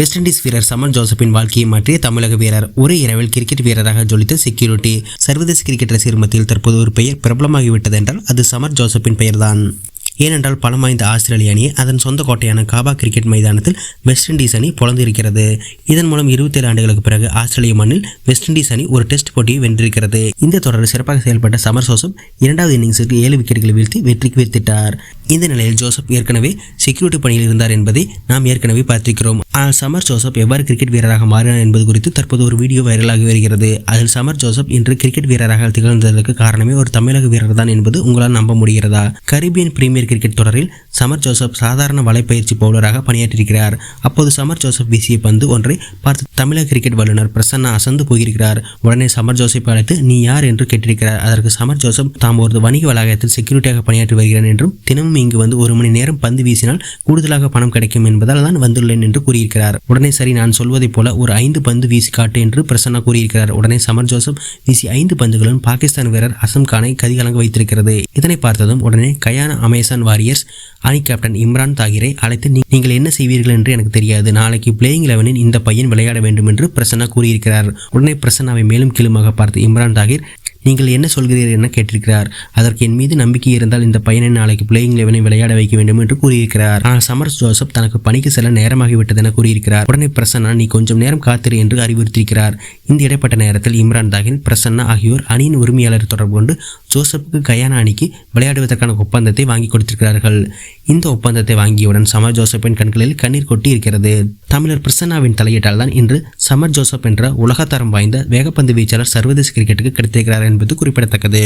West Indies வீரர் சமன் ஜோசப்பின் வாழ்க்கையை மாற்றிய தமிழக வீரர் ஒரே இரவில் கிரிக்கெட் வீரராக ஜொலித்த செக்யூரிட்டி சர்வதேச கிரிக்கெட் ரசிகர் மத்தியில் தற்போது ஒரு பெயர் பிரபலமாகிவிட்டது என்றால் அது சமர் ஜோசப்பின் பெயர்தான். ஏனென்றால் பலம் வாய்ந்த ஆஸ்திரேலிய அணி அதன் சொந்த கோட்டையான காபா கிரிக்கெட் மைதானத்தில் வெஸ்ட் இண்டீஸ் அணி புலந்திருக்கிறது இதன் மூலம் இருபத்தேழு ஆண்டுகளுக்கு பிறகு ஆஸ்திரேலிய மண்ணில் வெஸ்ட் இண்டீஸ் அணி ஒரு டெஸ்ட் போட்டியை வென்றிருக்கிறது. இந்த தொடரில் சிறப்பாக செயல்பட்ட சமர் ஜோசப் இரண்டாவது இன்னிங்ஸுக்கு ஏழு விக்கெட்டுகளை வீழ்த்தி வெற்றிக்கு வீழ்த்திட்டார். இந்த நிலையில் ஜோசப் ஏற்கனவே செக்யூரிட்டி பணியில் இருந்தார் என்பதை நாம் ஏற்கனவே பார்த்திருக்கிறோம். ஆனால் சமர் ஜோசப் எவ்வாறு கிரிக்கெட் வீரராக மாறினார் என்பது குறித்து தற்போது ஒரு வீடியோ வைரலாகி வருகிறது. அதில் சமர் ஜோசப் இன்று கிரிக்கெட் வீரராக திகழ்ந்ததற்கு காரணமே ஒரு தமிழக வீரர் தான் என்பது உங்களால் நம்ப முடிகிறதா? கரீபியன் பிரீமியர் கிரிக்கெட் தொடரில் சமர் ஜோசப் சாதாரண வலைப்பயிற்சி பவுலராக பணியாற்றியிருக்கிறார். அப்போது சமர் ஜோசப் வீசிய பந்து ஒன்றை பார்த்து தமிழக கிரிக்கெட் வல்லுநர் பிரசன்னா அசந்து போயிருக்கிறார். உடனே சமர் ஜோசப் அழைத்து நீ யார்? என்று கேட்டிருக்கிறார். அதற்கு சமர் ஜோசப் தாம் ஒரு வணிக வளாகத்தில் செக்யூரிட்டியாக பணியாற்றி வருகிறேன் என்றும் தினமும் இங்கு வந்து ஒரு மணி நேரம் பந்து வீசினால் கூடுதலாக பணம் கிடைக்கும் என்பதால் தான் வந்துள்ளேன் என்று கூறியிருக்கிறார். உடனே சரி நான் சொல்வதைப் போல ஒரு ஐந்து பந்து வீசி காட்டு என்று பிரசன்னா கூறியிருக்கிறார். உடனே சமர் ஜோசப் வீசி ஐந்து பந்துகளும் பாகிஸ்தான் வீரர் அசம் கானை கதிகலங்க வைத்திருக்கிறது. இதனை பார்த்ததும் உடனே கயானா அமேசான் வாரியர்ஸ் அணி கேப்டன் இம்ரான் தாகிரை அழைத்து "நீ- நீங்கள் என்ன செய்வீர்கள் என்று எனக்கு தெரியாது. நாளைக்கு பிளேயிங் லெவனில் இந்த பையன் விளையாட வேண்டும் என்று பிரசன்னா கூறியிருக்கிறார். உடனே பிரசன்னாவை மேலும் கீழுமாக பார்த்து இம்ரான் தாகிர் நீங்கள் என்ன சொல்கிறீர்கள் என கேட்டிருக்கிறார்? அதற்கு என் மீது நம்பிக்கை இருந்தால் இந்த பையனை நாளைக்கு பிளேயிங் லெவனை விளையாட வைக்க வேண்டும் என்று கூறியிருக்கிறார். ஆனால் சமர் ஜோசப் தனக்கு பணிக்கு செல்ல நேரமாகிவிட்டது என கூறியிருக்கிறார். உடனே பிரசன்னா நீ கொஞ்சம் நேரம் காத்திரு என்று அறிவுறுத்தியிருக்கிறார். இந்த இடைப்பட்ட நேரத்தில் இம்ரான் தாகின் பிரசன்னா ஆகியோர் அணியின் உரிமையாளர் தொடர்பு கொண்டு ஜோசப்புக்கு கயானா அணிக்கு விளையாடுவதற்கான ஒப்பந்தத்தை வாங்கி கொடுத்திருக்கிறார்கள். இந்த ஒப்பந்தத்தை வாங்கியவுடன் சமர் ஜோசப்பின் கண்களில் கண்ணீர் கொட்டி இருக்கிறது தமிழர் பிரசன்னாவின் தலையீட்டால் தான் இன்று சமர் ஜோசப் என்ற உலகத்தரம் வாய்ந்த வேகப்பந்து வீச்சாளர் சர்வதேச கிரிக்கெட்டுக்கு கிடைத்திருக்கிறார் என்பது குறிப்பிடத்தக்கது.